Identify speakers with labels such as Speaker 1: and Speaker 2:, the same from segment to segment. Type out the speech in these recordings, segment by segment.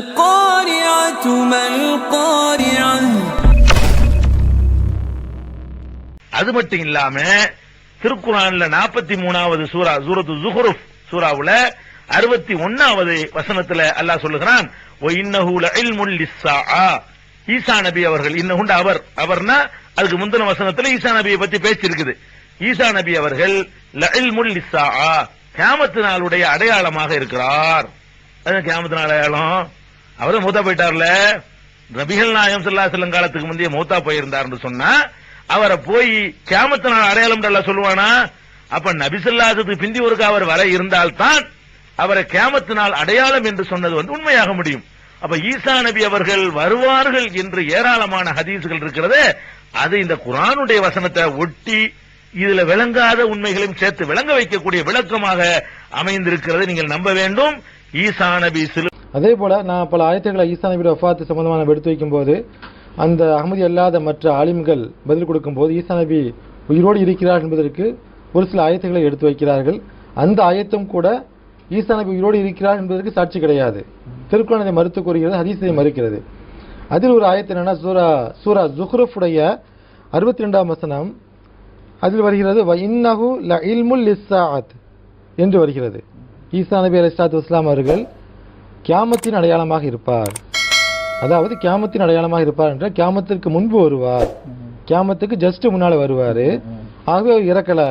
Speaker 1: القارعة ما القارعة
Speaker 2: அது மட்டும் இல்லாம திருக்குறான்ல நாற்பத்தி மூணாவது சூரா சூரத்து ஜுஹ்ருஃப் சூராவுல அறுபத்தி ஒன்னாவது வசனத்துல அல்லாஹ் சொல்லுகிறான் "வ இன்னஹு லஇல்முல் லிஸ்ஸாஆ." ஈசா நபி அவர்கள் இன்னஹுண்ட அவர் அவர்னா அதுக்கு முந்தின வசனத்துல ஈசா நபியை பத்தி பேச்சு இருக்குது ஈசா நபி அவர்கள் லஇல்முல் லிஸ்ஸாஆ கியாமத்து நாளுடைய அடையாளமாக இருக்கிறார் கேமத்து கியாமத்து அடையாளம் அவரும் மூத்தா போயிட்டார்ல. ரபிகள் நாயம் சொல்லா செல்லும் காலத்துக்கு முந்தைய மூத்தா போயிருந்தார்னு சொன்னா அவரை போய் கேமத்து நாள் அடையாளம் சொல்லுவானா? அப்ப நபிசல்லாசத்துக்கு பிந்தி ஒருக்க அவர் வர இருந்தால்தான் அவரை கியாமத்து நாள் அடையாளம் என்று சொன்னது வந்து உண்மையாக முடியும். அப்ப ஈசா நபி அவர்கள் வருவார்கள் என்று ஏராளமான ஹதீசுகள் இருக்கிறது. அது இந்த குரானுடைய வசனத்தை ஒட்டி இதுல விளங்காத உண்மைகளையும் சேர்த்து விளங்க வைக்கக்கூடிய விளக்கமாக அமைந்திருக்கிறது. நீங்கள் நம்ப வேண்டும். ஈசா நபி சிலு
Speaker 3: அதே போல நான் பல ஆயத்துக்களை ஈசா நபியோட வஃபாத்து சம்பந்தமான எடுத்து வைக்கும்போது அந்த அகமதி அல்லாத மற்ற ஆலிம்கள் பதில் கொடுக்கும்போது ஈசா நபி உயிரோடு இருக்கிறார் என்பதற்கு ஒரு சில ஆயத்துக்களை எடுத்து வைக்கிறார்கள். அந்த ஆயத்தும் கூட ஈசா நபி உயிரோடு இருக்கிறார் என்பதற்கு சாட்சி கிடையாது. திருக்குறள் அதை மறுத்து கூறுகிறது ஹதீஸ் மறுக்கிறது. அதில் ஒரு ஆயத்து என்னன்னா சூரா சூரா ஜுஹ்ருஃபுடைய அறுபத்தி ரெண்டாம் வசனம். அதில் வருகிறது இன்னஹு ல இல்முல் இஸ்ஸாத் என்று வருகிறது. ஈசா நபி அலைஹிஸ்ஸலாத்து இஸ்லாம் அவர்கள் கியாமத்தின் அடையாளமாக இருப்பார். அதாவது கியாமத்தின் அடையாளமாக இருப்பார் என்றால் கியாமத்திற்கு முன்பு வருவார். கியாமத்துக்கு ஜஸ்ட் முன்னால் வருவார். ஆகவே அவர் இறக்கல.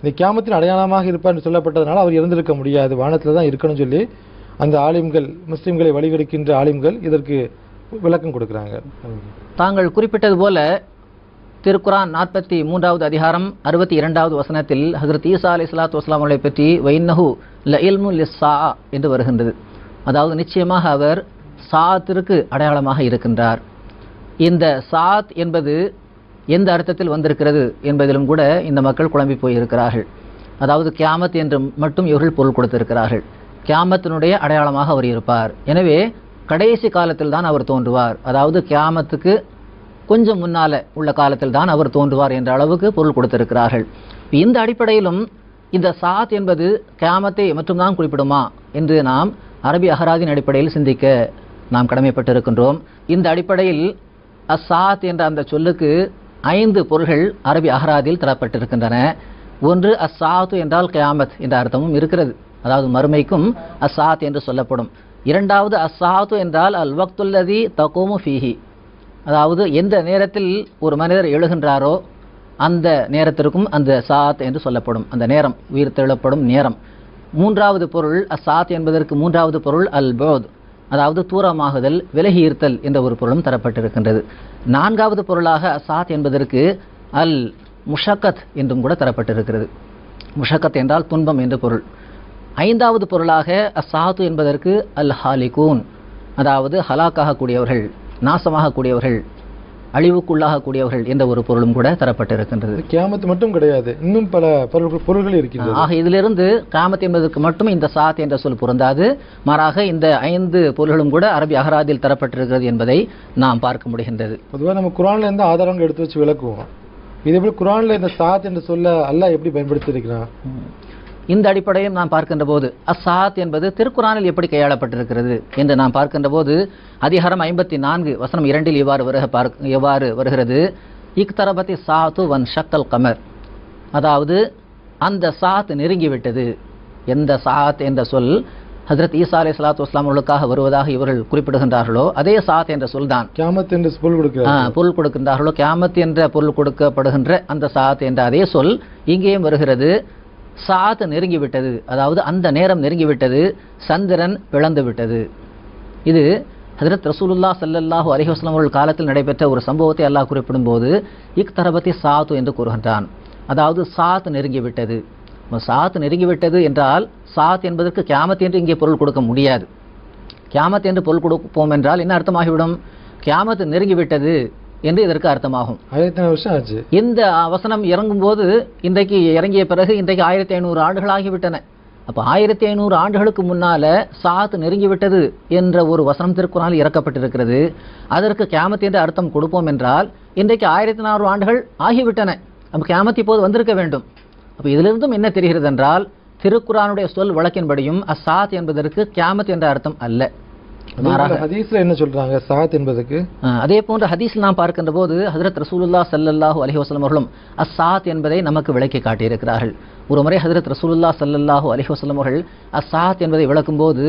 Speaker 3: இந்த கியாமத்தின் அடையாளமாக இருப்பார் என்று சொல்லப்பட்டதுனால அவர் இறந்திருக்க முடியாது. வானத்தில் தான் இருக்கணும்னு சொல்லி அந்த ஆலிம்கள் முஸ்லீம்களை வழிகெடுக்கின்ற ஆலிம்கள் இதற்கு விளக்கம் கொடுக்குறாங்க.
Speaker 4: தாங்கள் குறிப்பிட்டது போல திருக்குரான் நாற்பத்தி மூன்றாவது அதிகாரம் அறுபத்தி இரண்டாவது வசனத்தில் ஹசரத் ஈசா அலி சலாத்து வஸ்லாம் அவர்களை பற்றி வைன்னஹு ல இல்மு லிஸ்ஸா என்று வருகின்றது. அதாவது நிச்சயமாக அவர் சாத்திற்கு அடையாளமாக இருக்கின்றார். இந்த சாத் என்பது எந்த அர்த்தத்தில் வந்திருக்கிறது என்பதிலும் கூட இந்த மக்கள் குழம்பி போயிருக்கிறார்கள். அதாவது கியாமத் என்று மட்டும் இவர்கள் பொருள் கொடுத்திருக்கிறார்கள். கியாமத்தினுடைய அடையாளமாக அவர் இருப்பார். எனவே கடைசி காலத்தில் தான் அவர் தோன்றுவார். அதாவது கியாமத்துக்கு கொஞ்சம் முன்னால உள்ள காலத்தில் தான் அவர் தோன்றுவார் என்ற அளவுக்கு பொருள் கொடுத்திருக்கிறார்கள். இந்த அடிப்படையிலும் இந்த சாத் என்பது கியாமத்தை மட்டும்தான் குறிப்பிடுமா என்று நாம் அரபி அகராதின் அடிப்படையில் சிந்திக்க நாம் கடமைப்பட்டிருக்கின்றோம். இந்த அடிப்படையில் அசாத் என்ற அந்த சொல்லுக்கு ஐந்து பொருள்கள் அரபி அகராதில் தரப்பட்டிருக்கின்றன. ஒன்று அசாத்து என்றால் கியாமத் என்ற அர்த்தமும் இருக்கிறது. அதாவது மறுமைக்கும் அசாத் என்று சொல்லப்படும். இரண்டாவது அசாத்து என்றால் அல் வக்துல்லதி தகோமு ஃபீஹி. அதாவது எந்த நேரத்தில் ஒரு மனிதர் எழுகின்றாரோ அந்த நேரத்திற்கும் அந்த சாத் என்று சொல்லப்படும். அந்த நேரம் உயிர் தெழப்படும் நேரம். மூன்றாவது பொருள் அசாத் என்பதற்கு மூன்றாவது பொருள் அல் போத் அதாவது தூரமாகுதல் விலகி ஈர்த்தல் என்ற ஒரு பொருளும் தரப்பட்டிருக்கின்றது. நான்காவது பொருளாக அசாத் என்பதற்கு அல் முஷக்கத் என்றும் கூட தரப்பட்டிருக்கிறது. முஷக்கத் என்றால் துன்பம் என்று பொருள். ஐந்தாவது பொருளாக அசாத்து என்பதற்கு அல் ஹாலிகூன் அதாவது ஹலாக்காகக்கூடியவர்கள். நாசமாகக்கூடியவர்கள் அழிவுக்குள்ளாகக்கூடியவர்கள் என்ற ஒரு பொருளும் கூட தரப்பட்டிருக்கின்றது.
Speaker 3: கியாமத்து மட்டும் கிடையாது இன்னும் பல பொருள்கள் பொருள்கள் இருக்கின்றது.
Speaker 4: ஆக இதிலிருந்து காமத் என்பதற்கு மட்டும் இந்த சாத் என்ற சொல் பொருந்தாது. மாறாக இந்த ஐந்து பொருள்களும் கூட அரபி அகராதில் தரப்பட்டிருக்கிறது என்பதை நாம் பார்க்க முடிகின்றது.
Speaker 3: பொதுவா நம்ம குரான்ல இருந்து ஆதாரங்கள் எடுத்து வச்சு விளக்குவோம். இதே போல குரான்ல இந்த சாத் என்று சொல்ல அல்லாஹ் எப்படி பயன்படுத்தி இருக்கிறான்
Speaker 4: இந்த அடிப்படையில் நாம் பார்க்கின்ற போது அசாத் என்பது திருக்குறானில் எப்படி கையாளப்பட்டிருக்கிறது என்று நாம் பார்க்கின்ற போது அதிகாரம் ஐம்பத்தி நான்கு வசனம் இரண்டில் இவ்வாறு வருக பார்க்க எவ்வாறு வருகிறது. இக்தரபதி சாத்து வன் ஷக்கல் கமர். அதாவது அந்த சாத் நெருங்கிவிட்டது. எந்த சாத் என்ற சொல் ஹஜரத் ஈசா அலை சலாத்து வஸ்லாம் அவர்களுக்காக வருவதாக இவர்கள் குறிப்பிடுகின்றார்களோ அதே சாத் என்ற சொல் தான்
Speaker 3: கியாமத் என்று பொருள் கொடுக்கிறார்
Speaker 4: ஆ, பொருள் கொடுக்கின்றார்களோ கியாமத் என்ற பொருள் கொடுக்கப்படுகின்ற அந்த சாத் என்ற அதே சொல் இங்கேயும் வருகிறது. சாத் நெருங்கிவிட்டது. அதாவது அந்த நேரம் நெருங்கிவிட்டது சந்திரன் பிளந்து விட்டது இது ஹதரத் ரசூலுல்லா சல்லல்லாஹூ அலைஹி அவர்கள் காலத்தில் நடைபெற்ற ஒரு சம்பவத்தை அல்லாஹ் குறிப்பிடும்போது இக் தரபத்தி சாத்து என்று கூறுகின்றான். அதாவது சாத் நெருங்கிவிட்டது. சாத் நெருங்கிவிட்டது என்றால் சாத் என்பதற்கு கியாமத் என்று இங்கே பொருள் கொடுக்க முடியாது. கியாமத் என்று பொருள் கொடுப்போம் என்றால் என்ன அர்த்தமாகிவிடும்? கியாமத் நெருங்கிவிட்டது. என்று இதற்கு அர்த்தமாகும்.
Speaker 3: ஆயிரத்தி ஐநூறு வருஷம் ஆச்சு.
Speaker 4: இந்த வசனம் இறங்கும்போது இன்றைக்கு இறங்கிய பிறகு இன்றைக்கு ஆயிரத்தி ஐநூறு ஆண்டுகள் ஆகிவிட்டன. அப்போ ஆயிரத்தி ஐநூறு ஆண்டுகளுக்கு முன்னால சாத் நெருங்கிவிட்டது என்ற ஒரு வசனம் திருக்குறால் இறக்கப்பட்டிருக்கிறது. அதற்கு கியாமத் என்று அர்த்தம் கொடுப்போம் என்றால் இன்றைக்கு ஆயிரத்தி நானூறு ஆண்டுகள் ஆகிவிட்டன. அப்போ கியாமத் இப்போது வந்திருக்க வேண்டும். அப்போ இதிலிருந்தும் என்ன தெரிகிறது என்றால் திருக்குறானுடைய சொல் வழக்கின்படியும் அசாத் என்பதற்கு கியாமத் என்ற அர்த்தம் அல்ல.
Speaker 3: ஹதீஸ்ல என்ன சொல்றாங்க? சாத் என்பதுக்கு?
Speaker 4: அதே போன்ற ஹதீஸில் நாம் பார்க்கின்ற போது ஹதரத் ரசூலுல்லா ஸல்லல்லாஹு அலைஹி வஸல்லம் அவர்களும் அஸ்ஸாத் என்பதை நமக்கு விளக்கி காட்டியிருக்கிறார்கள். ஒரு முறை ஹதரத் ரசூலுல்லா ஸல்லல்லாஹு அலைஹி வஸல்லம் அவர்கள் அஸ்ஸாத் என்பதை விளக்கும்போது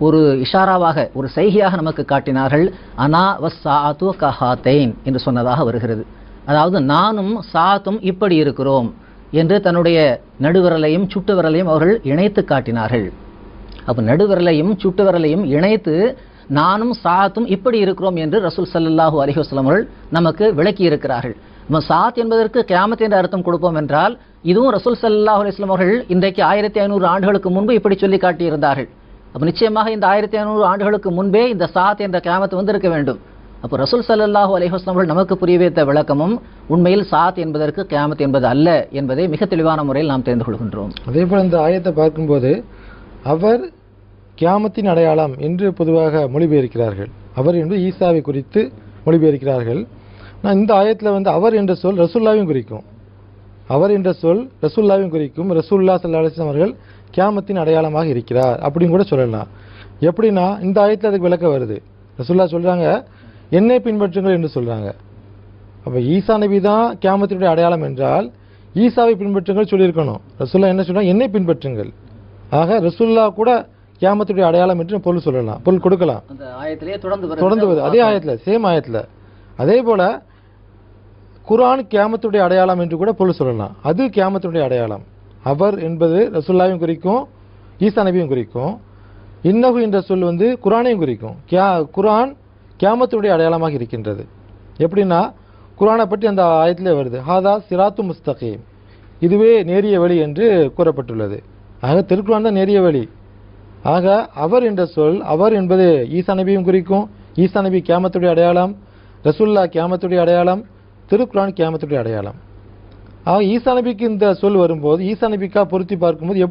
Speaker 4: ஒரு இஷாராவாக ஒரு செய்கையாக நமக்கு காட்டினார்கள் அனா வஸ் சாத்து கஹாத்தைன் என்று சொன்னதாக வருகிறது. அதாவது நானும் சாத்தும் இப்படி இருக்கிறோம் என்று தன்னுடைய நடுவிரலையும் சுட்டு விரலையும் அவர்கள் இணைத்து காட்டினார்கள். அப்போ நடுவிரலையும் சுட்டு விரலையும் இணைத்து நானும் சாத்தும் இப்படி இருக்கிறோம் என்று ரசூல் சல்லாஹூ அலைஹி அவர்கள் நமக்கு விளக்கி இருக்கிறார்கள். நம்ம சாத் என்பதற்கு கியாமத் என்ற அர்த்தம் கொடுப்போம் என்றால் இதுவும் ரசூல் சல்லாஹூ அலைஹி அவர்கள் இன்றைக்கு ஆயிரத்தி ஐநூறு ஆண்டுகளுக்கு முன்பு இப்படி சொல்லி காட்டியிருந்தார்கள். அப்போ நிச்சயமாக இந்த ஆயிரத்தி ஐநூறு ஆண்டுகளுக்கு முன்பே இந்த சாத் என்ற கேமத்து வந்திருக்க வேண்டும். அப்போ ரசூல் சல்லாஹூ அலைஹி அவர்கள் நமக்கு புரிய வைத்த விளக்கமும் உண்மையில் சாத் என்பதற்கு கியாமத் என்பது அல்ல என்பதை மிக தெளிவான முறையில் நாம் தெரிந்து கொள்கின்றோம்.
Speaker 3: அதே போல் இந்த ஆயத்தை பார்க்கும்போது அவர் கியாமத்தின் அடையாளம் என்று பொதுவாக மொழிபெயர்க்கிறார்கள். அவர் என்று ஈசாவை குறித்து மொழிபெயர்க்கிறார்கள். நான் இந்த ஆயத்தில் வந்து அவர் என்ற சொல் ரசுல்லாவையும் குறிக்கும். அவர் என்ற சொல் ரசுல்லாவையும் குறிக்கும். ரசூல்லா சல்லா அலிஸ்லாம் அவர்கள் கியாமத்தின் அடையாளமாக இருக்கிறார் அப்படின்னு கூட சொல்லலாம். எப்படின்னா இந்த ஆயத்தில் அதுக்கு விளக்க வருது. ரசுல்லா சொல்கிறாங்க என்னை பின்பற்றுங்கள் என்று சொல்கிறாங்க அப்போ ஈசா நபி தான் கியாமத்தினுடைய அடையாளம் என்றால் ஈசாவை பின்பற்றுங்கள் சொல்லியிருக்கணும். ரசூல்லா என்ன சொல்கிறாங்க என்னை பின்பற்றுங்கள். ஆக ரசூல்லா கூட கியாமத்துடைய அடையாளம் என்று பொருள் சொல்லலாம் பொருள் கொடுக்கலாம்.
Speaker 4: தொடர்ந்து
Speaker 3: வருது. அதே ஆயத்துல சேம் ஆயத்துல. அதே போல குர்ஆன் கியாமத்துடைய அடையாளம் என்று கூட பொருள் சொல்லலாம். அது கியாமத்துடைய அடையாளம். அவர் என்பது ரசூல்லாவையும் குறிக்கும் ஈசா நபியும் குறிக்கும். இன்னகு என்ற சொல் வந்து குர்ஆனையும் குறிக்கும். கியா குர்ஆன் கியாமத்துடைய அடையாளமாக இருக்கின்றது. எப்படின்னா குர்ஆனை பற்றி அந்த ஆயத்திலே வருது. ஹாதா சிராத்து முஸ்தகீம். இதுவே நேரிய வழி என்று கூறப்பட்டுள்ளது. ஆக திருக்குறான் தான் நெறிய வழி. ஆக அவர் என்ற சொல் அவர் என்பது ஈசா நபியும் குறிக்கும். ஈசா நபி கேமத்துடைய அடையாளம் ரசுல்லா கேமத்துடைய அடையாளம் திருக்குறான் கேமத்துடைய அடையாளம். ஆக ஈசா நபிக்கு இந்த சொல் வரும்போது ஈசா நபிக்கா பொருத்தி பார்க்கும்போது எப்படி